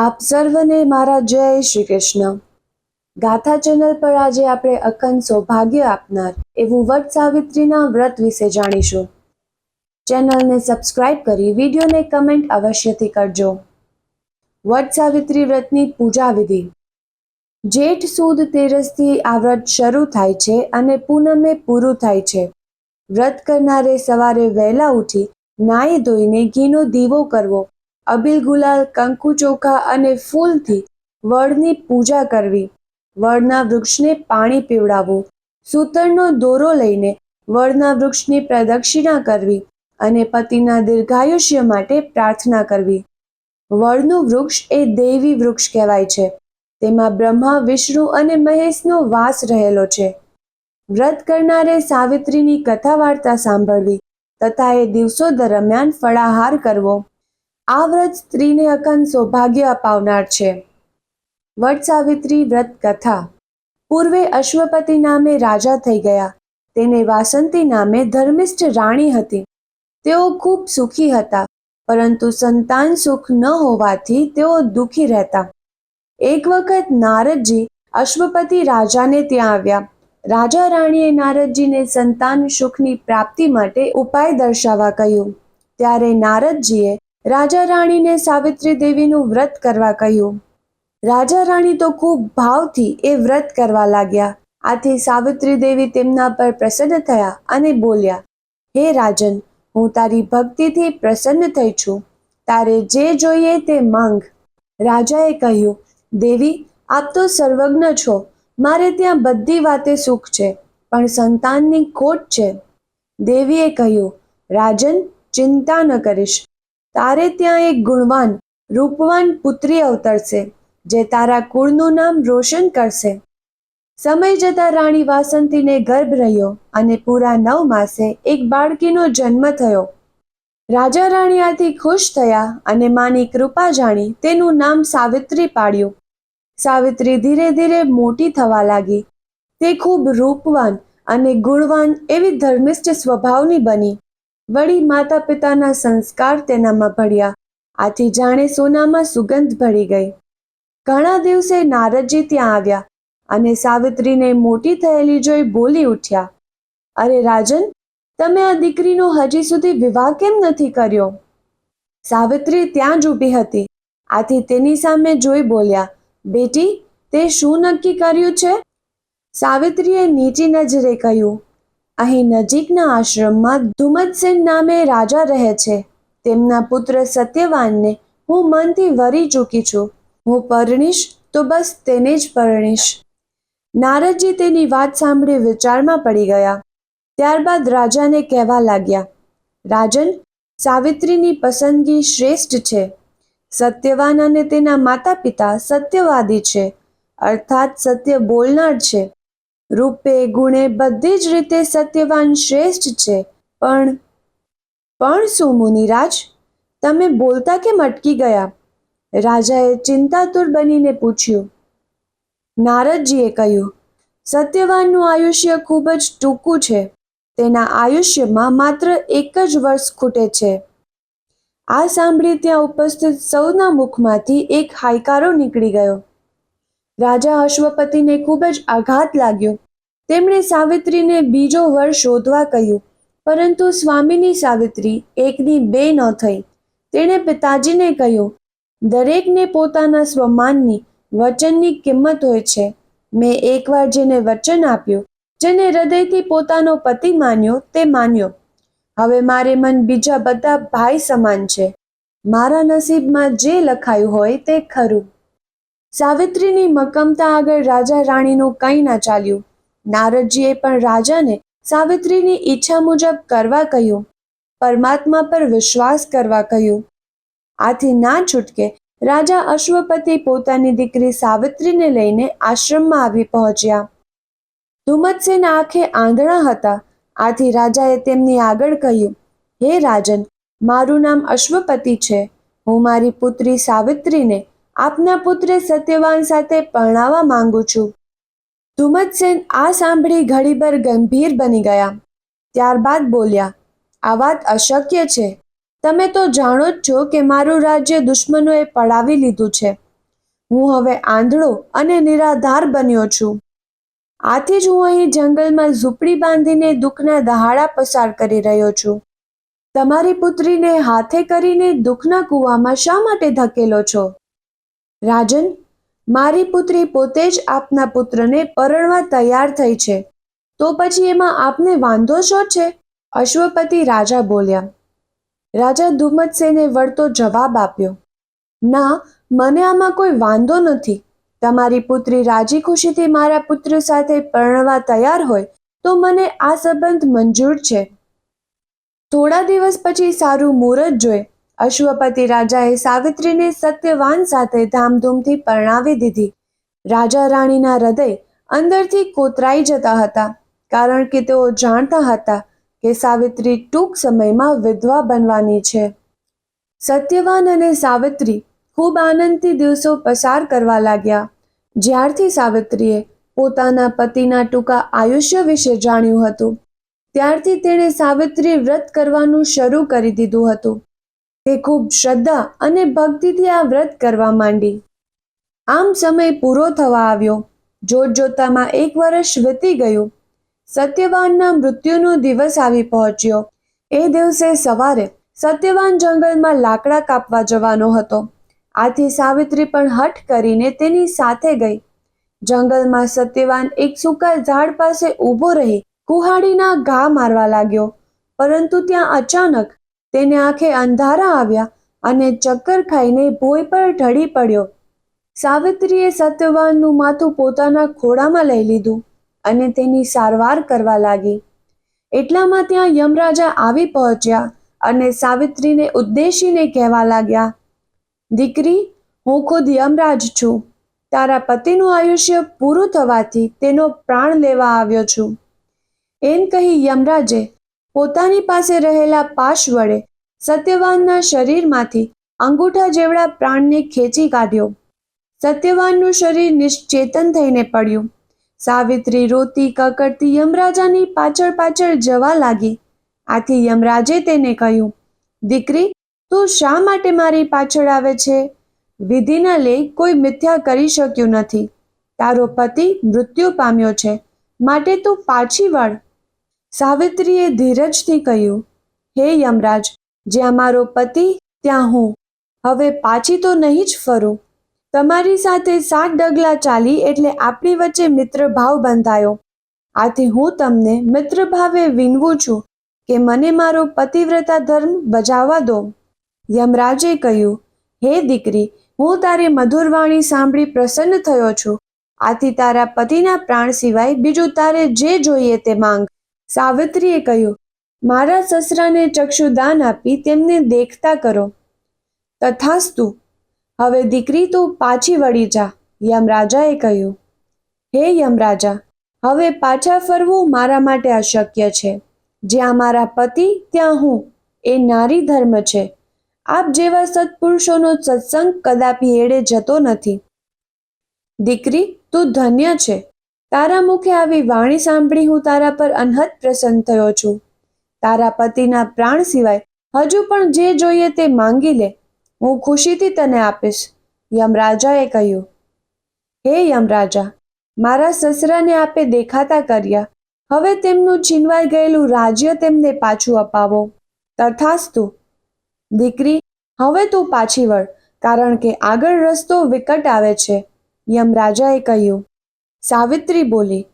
આપ સર્વને મારા જય શ્રી કૃષ્ણ. ગાથા ચેનલ પર આજે આપણે અખંડ સૌભાગ્ય આપનાર એવું વટ સાવિત્રીના વ્રત વિશે જાણીશું. ચેનલને સબસ્ક્રાઇબ કરી વિડીયોને કમેન્ટ અવશ્યથી કરજો. વટ સાવિત્રી વ્રતની પૂજા વિધિ. જેઠ સુદ તેરસથી આ વ્રત શરૂ થાય છે અને પૂનમે પૂરું થાય છે. વ્રત કરનારે સવારે વહેલા ઉઠી નાહી ધોઈને ઘીનો દીવો કરવો. અબીલ ગુલાલ, કંકુ ચોખા અને ફૂલથી વડની પૂજા કરવી. વડના વૃક્ષને પાણી પીવડાવવું. સૂતરનો દોરો લઈને વડના વૃક્ષની પ્રદક્ષિણા કરવી અને પતિના દીર્ઘાયુષ્ય માટે પ્રાર્થના કરવી. વડનું વૃક્ષ એ દૈવી વૃક્ષ કહેવાય છે. તેમાં બ્રહ્મા, વિષ્ણુ અને મહેશનો વાસ રહેલો છે. વ્રત કરનારે સાવિત્રીની કથા વાર્તા સાંભળવી તથા એ દિવસો દરમિયાન ફળાહાર કરવો. આ વ્રત સ્ત્રીને અખંડ સૌભાગ્ય અપાવનાર છે. વટ સાવિત્રી વ્રત કથા. પૂર્વે અશ્વપતિ નામે રાજા થઈ ગયા. તેને વાસંતી નામે ધર્મિષ્ઠ રાણી હતી. તેઓ ખૂબ સુખી હતા, પરંતુ સંતાન સુખ ન હોવાથી તેઓ દુઃખી રહેતા. એક વખત નારદજી અશ્વપતિ રાજાને ત્યાં આવ્યા. રાજા રાણીએ નારદજીને સંતાન સુખની પ્રાપ્તિ માટે ઉપાય દર્શાવવા કહ્યું. ત્યારે નારદજીએ રાજા રાણીને સાવિત્રી દેવીનું વ્રત કરવા કહ્યું. રાજા રાણી તો ખૂબ ભાવથી એ વ્રત કરવા લાગ્યા. આથી સાવિત્રી દેવી તેમના પર પ્રસન્ન થયા અને બોલ્યા, હે રાજન, હું તારી ભક્તિથી પ્રસન્ન થઈ છું. તારે જે જોઈએ તે માંગ. રાજાએ કહ્યું, દેવી, આપ તો સર્વજ્ઞ છો. મારે ત્યાં બધી વાતે સુખ છે, પણ સંતાનની ખોટ છે. દેવીએ કહ્યું, રાજન, ચિંતા ન કરીશ. તારે ત્યાં એક ગુણવાન, રૂપવાન પુત્રી અવતરશે, જે તારા કુળનું નામ રોશન કરશે. સમય જતા રાણી વાસંતીને ગર્ભ રહ્યો અને પૂરા નવ માસે એક બાળકીનો જન્મ થયો. રાજા રાણી આથી ખુશ થયા અને માની કૃપા જાણી તેનું નામ સાવિત્રી પાડ્યું. સાવિત્રી ધીરે ધીરે મોટી થવા લાગી. તે ખૂબ રૂપવાન અને ગુણવાન એવી ધર્મિષ્ઠ સ્વભાવની બની. વળી માતા પિતાના સંસ્કાર તેનામાં ભળ્યા આથી જાણે સોનામાં સુગંધ ભળી ગઈ. ઘણા દિવસે નારદજી ત્યાં આવ્યા અને સાવિત્રીને મોટી થયેલી જોઈ બોલી ઉઠ્યા. અરે રાજન, તમે આ દીકરીનો હજી સુધી વિવાહ કેમ નથી કર્યો? સાવિત્રી ત્યાં જ ઊભી હતી. આથી તેની સામે જોઈ બોલ્યા, બેટી, તે શું નક્કી કર્યું છે? સાવિત્રીએ નીચી નજરે કહ્યું અહીં નજીકના આશ્રમમાં ધુમતસેન નામે રાજા રહે છે. તેમના પુત્ર સત્યવાનને હું મનથી વરી ચૂકી છું. હું પરણીશ તો બસ તેને જ પરણીશ. નારદજી તેની વાત સાંભળી વિચારમાં પડી ગયા. ત્યારબાદ રાજાને કહેવા લાગ્યા, રાજન, સાવિત્રીની પસંદગી શ્રેષ્ઠ છે. સત્યવાન અને તેના માતા પિતા સત્યવાદી છે. અર્થાત સત્ય બોલનાર છે. રૂપે ગુણે બધી જ રીતે સત્યવાન શ્રેષ્ઠ છે. પણ પણ શું મુનિરાજ? તમે બોલતા કેમ અટકી ગયા? રાજાએ ચિંતાતુર બનીને પૂછ્યું. નારદજીએ કહ્યું, સત્યવાનનું આયુષ્ય ખૂબ જ ટૂંકું છે. તેના આયુષ્યમાં માત્ર એક જ વર્ષ ખૂટે છે. આ સાંભળી ત્યાં ઉપસ્થિત સૌના મુખમાંથી એક હાયકારો નીકળી ગયો. રાજા અશ્વપતિને ખૂબ જ આઘાત લાગ્યો. તેમણે સાવિત્રીને બીજો વર શોધવા કહ્યું, પરંતુ સ્વામીની સાવિત્રી એકની બે ન થઈ. તેણે પિતાજીને કહ્યું, દરેકને પોતાના સ્વમાનની, વચનની કિંમત હોય છે. મેં એકવાર જેને વચન આપ્યું, જેને હૃદયથી પોતાનો પતિ માન્યો, તે માન્યો. હવે મારે મન બીજા બધા ભાઈ સમાન છે. મારા નસીબમાં જે લખાયું હોય તે ખરું. સાવિત્રીની મક્કમતા આગળ રાજા રાણીનું કંઈ ના ચાલ્યું. નારદજીએ પણ રાજાને સાવિત્રીની ઈચ્છા મુજબ કરવા કહ્યું. પરમાત્મા પર વિશ્વાસ કરવા કહ્યું. આથી ના છૂટકે રાજા અશ્વપતિ પોતાની દીકરી સાવિત્રીને લઈને આશ્રમમાં આવી પહોંચ્યા. ધુમ્મતસેન આંખે આંધળા હતા. આથી રાજાએ તેમની આગળ કહ્યું, હે રાજન, મારું નામ અશ્વપતિ છે. હું મારી પુત્રી સાવિત્રીને આપના પુત્રે સત્યવાન સાથે પરણાવવા માંગુ છું. ધુમ્મતસેન આ સાંભળી ઘડીભર ગંભીર બની ગયા. ત્યારબાદ બોલ્યા, આ વાત અશક્ય છે. તમે તો જાણો જ છો કે મારું રાજ્ય દુશ્મનોએ પડાવી લીધું છે. હું હવે આંધળો અને નિરાધાર બન્યો છું. આથી જ હું અહીં જંગલમાં ઝૂંપડી બાંધીને દુઃખના દહાડા પસાર કરી રહ્યો છું. તમારી પુત્રીને હાથે કરીને દુઃખના કૂવામાં શા માટે ધકેલો છો? રાજન, મારી પુત્રી પોતે જ આપના પુત્રને પરણવા તૈયાર થઈ છે. તો પછી એમાં આપને વાંધો શો છે? અશ્વપતિ રાજા બોલ્યા. રાજા ધુમ્મતસેને વળતો જવાબ આપ્યો. ના, મને આમાં કોઈ વાંધો નથી. તમારી પુત્રી રાજી ખુશીથી મારા પુત્ર સાથે પરણવા તૈયાર હોય, તો મને આ સંબંધ મંજૂર છે. થોડા દિવસ પછી સારું મુહૂર્ત જોઈ. અશ્વપતિ રાજાએ સાવિત્રીને સત્યવાન સાથે ધામધૂમથી પરણાવી દીધી. રાજા રાણીના હૃદય અંદરથી કોતરાઈ જતા હતા, કારણ કે તેઓ જાણતા હતા કે સાવિત્રી ટૂંક સમયમાં વિધવા બનવાની છે. સત્યવાન અને સાવિત્રી ખૂબ આનંદથી દિવસો પસાર કરવા લાગ્યા. જ્યારથી સાવિત્રીએ પોતાના પતિના ટૂંકા આયુષ્ય વિશે જાણ્યું હતું, ત્યારથી તેણે સાવિત્રી વ્રત કરવાનું શરૂ કરી દીધું હતું. તે ખૂબ શ્રદ્ધા અને ભક્તિથી આ વ્રત કરવા માંડી. આમ સમય પૂરો થવા આવ્યો. જોત જોતામાં એક વર્ષ વીતી ગયું. સત્યવાનના મૃત્યુનો દિવસ આવી પહોંચ્યો. એ દિવસે સવારે સત્યવાન જંગલમાં લાકડા કાપવા જવાનો હતો. આથી સાવિત્રી પણ હઠ કરીને તેની સાથે ગઈ. જંગલમાં સત્યવાન એક સૂકા ઝાડ પાસે ઊભો રહી કુહાડીના ઘા મારવા લાગ્યો. પરંતુ ત્યાં અચાનક તેને આંખે અંધારા આવ્યા અને ચક્કર ખાઈને ભોય પર ઢળી પડ્યો. સાવિત્રીએ સત્યવાનનું માથું પોતાના ખોળામાં લઈ લીધું અને તેની સારવાર કરવા લાગી. એટલામાં ત્યાં યમરાજા આવી પહોંચ્યા અને સાવિત્રીને ઉદ્દેશીને કહેવા લાગ્યા, દીકરી, હું ખુદ યમરાજ છું. તારા પતિનું આયુષ્ય પૂરું થવાથી તેનો પ્રાણ લેવા આવ્યો છું. એમ કહી યમરાજે પોતાની પાસે રહેલા પાશ વડે સત્યવાનના શરીરમાંથી અંગૂઠા જેવડા પ્રાણને ખેંચી કાઢ્યો. સત્યવાનનું શરીર નિશ્ચેતન થઈને પડ્યું. સાવિત્રી, રોતી કકડતી યમરાજાની પાછળ પાછળ જવા લાગી. આથી યમરાજે તેને કહ્યું, દીકરી, તું શા માટે મારી પાછળ આવે છે? વિધિના લેખ કોઈ મિથ્યા કરી શક્યું નથી. તારો પતિ મૃત્યુ પામ્યો છે. માટે તું પાછી વળ. સાવિત્રીએ ધીરજથી કહ્યું, હે યમરાજ જ્યાં મારો પતિ, ત્યાં હું. હવે પાછી તો નહીં જ ફરું. તમારી સાથે સાત ડગલા ચાલી એટલે આપણી વચ્ચે મિત્રભાવ બંધાયો. આથી હું તમને મિત્રભાવે વિનવું છું કે મને મારો પતિવ્રતા ધર્મ બજાવવા દો. યમરાજે કહ્યું, હે દીકરી, હું તારી મધુર વાણી સાંભળી પ્રસન્ન થયો છું. આથી તારા પતિના પ્રાણ સિવાય બીજું તારે જે જોઈએ તે માંગ. સાવિત્રીએ કહ્યું, મારા સસરાને ચક્ષુદાન આપી તેમને દેખતા કરો. તથાસ્તુ, હવે દીકરી તું પાછી વળી જા, યમરાજાએ કહ્યું. હે યમરાજા, હવે પાછા ફરવું મારા માટે અશક્ય છે. જ્યાં મારા પતિ, ત્યાં હું. એ નારી ધર્મ છે. આપ જેવા સત્પુરુષોનો સત્સંગ કદાપી એડે જતો નથી. દીકરી, તું ધન્ય છે. તારા મુખે આવી વાણી સાંભળી હું તારા પર અનહદ પ્રસન્ન થયો છું. તારા પતિના પ્રાણ સિવાય હજુ પણ જે જોઈએ તે માંગી લે. હું ખુશીથી તને આપીશ, યમરાજાએ કહ્યું. હે યમરાજા, મારા સસરાને આપે દેખાતા કર્યા. હવે તેમનું છીનવાઈ ગયેલું રાજ્ય તેમને પાછું અપાવો. તથાસ્તુ, દીકરી, હવે તું પાછી વળ, કારણ કે આગળ રસ્તો વિકટ આવે છે, યમરાજાએ કહ્યું. સાવિત્રી બોલી,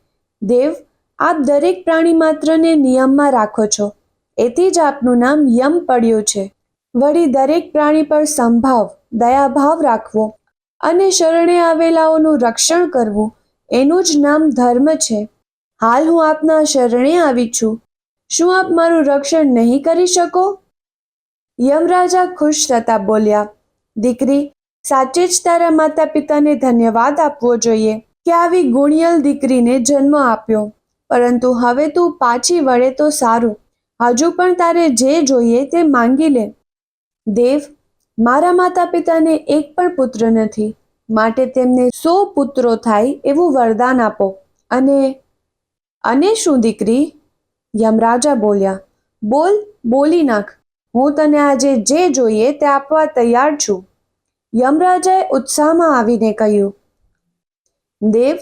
દેવ, આપ દરેક પ્રાણી માત્રને નિયમમાં રાખો છો. એથી જ આપનું નામ યમ પડ્યું છે. વળી દરેક પ્રાણી પર સંભાવ, દયાભાવ રાખવો અને શરણે આવેલાઓનું રક્ષણ કરવું, એનું જ નામ ધર્મ છે. હાલ હું આપના શરણે આવી છું. શું આપ મારું રક્ષણ નહીં કરી શકો? યમરાજા ખુશ થતા બોલ્યા, દીકરી, સાચે જ તારા માતા પિતાને ધન્યવાદ આપવો જોઈએ. કે આવી ગુણિયલ દીકરીને જન્મ આપ્યો? પરંતુ હવે તું પાછી વળે તો સારું. હજુ પણ તારે જે જોઈએ તે માંગી લે. દેવ, મારા માતા પિતાને એક પણ પુત્ર નથી. માટે તેમને સો પુત્રો થાય એવું વરદાન આપો. અને અને શું દીકરી? યમરાજા બોલ્યા, બોલ, બોલી નાખ. હું તને આજે જે જોઈએ તે આપવા તૈયાર છું. યમરાજાએ ઉત્સાહમાં આવીને કહ્યું દેવ,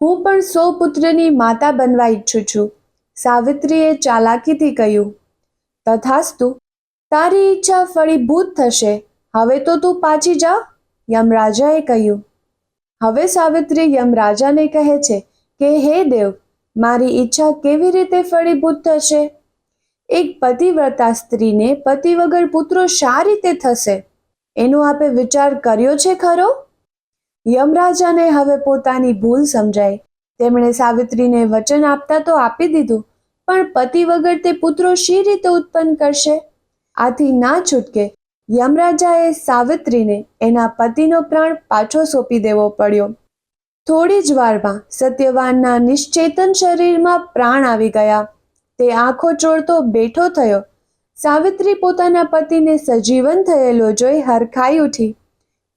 હું પણ સો પુત્રની માતા બનવા ઈચ્છું છું. સાવિત્રીએ ચાલાકીથી કહ્યું, તથાસ્તુ, તારી ઈચ્છા ફળીભૂત થશે. હવે તો તું પાછી જા, યમરાજાએ કહ્યું. હવે સાવિત્રી યમરાજાને કહે છે કે, હે દેવ, મારી ઈચ્છા કેવી રીતે ફળીભૂત થશે? એક પતિવ્રતા સ્ત્રીને પતિ વગર પુત્રો શા રીતે થશે? એનો આપે વિચાર કર્યો છે ખરો? યમરાજાને હવે પોતાની ભૂલ સમજાઈ. તેમણે સાવિત્રીને વચન આપતા તો આપી દીધું, પણ પતિ વગર તે પુત્રો શી રીતે ઉત્પન્ન કરશે? આથી ના છૂટકે યમરાજાએ સાવિત્રીને એના પતિનો પ્રાણ પાછો સોંપી દેવો પડ્યો. થોડી જ વારમાં સત્યવાનના નિશ્ચેતન શરીરમાં પ્રાણ આવી ગયા. તે આંખો ચોળતો બેઠો થયો. સાવિત્રી પોતાના પતિને સજીવન થયેલો જોઈ હરખાઈ ઉઠી.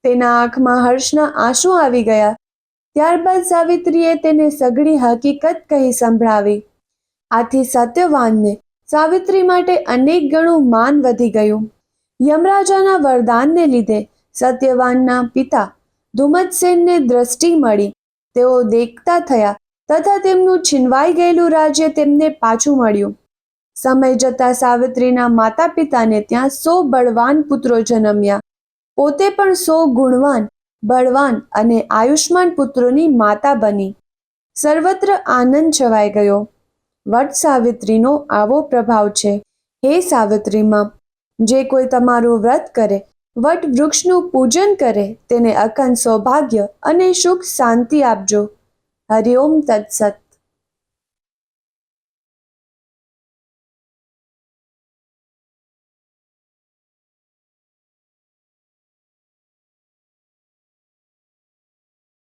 તેના આંખમાં હર્ષના આંસુ આવી ગયા. ત્યારબાદ સાવિત્રીએ તેને સઘળી હકીકત કહી સંભળાવી. આથી સત્યવાનને સાવિત્રી માટે અનેક ગણું માન વધી ગયું. યમરાજાના વરદાનને લીધે સત્યવાનના પિતા ધુમતસેનને દ્રષ્ટિ મળી. તેઓ દેખતા થયા તથા તેમનું છીનવાઈ ગયેલું રાજ્ય તેમને પાછું મળ્યું. સમય જતા સાવિત્રીના માતા પિતાને ત્યાં સો બળવાન પુત્રો જન્મ્યા. પોતે પણ સો ગુણવાન, બળવાન અને આયુષ્માન પુત્રોની માતા બની. સર્વત્ર આનંદ છવાઈ ગયો. વટ સાવિત્રીનો આવો પ્રભાવ છે. હે સાવિત્રીમાં જે કોઈ તમારું વ્રત કરે, વટ વૃક્ષનું પૂજન કરે, તેને અખંડ સૌભાગ્ય અને સુખ શાંતિ આપજો. હરિઓમ તત્સત.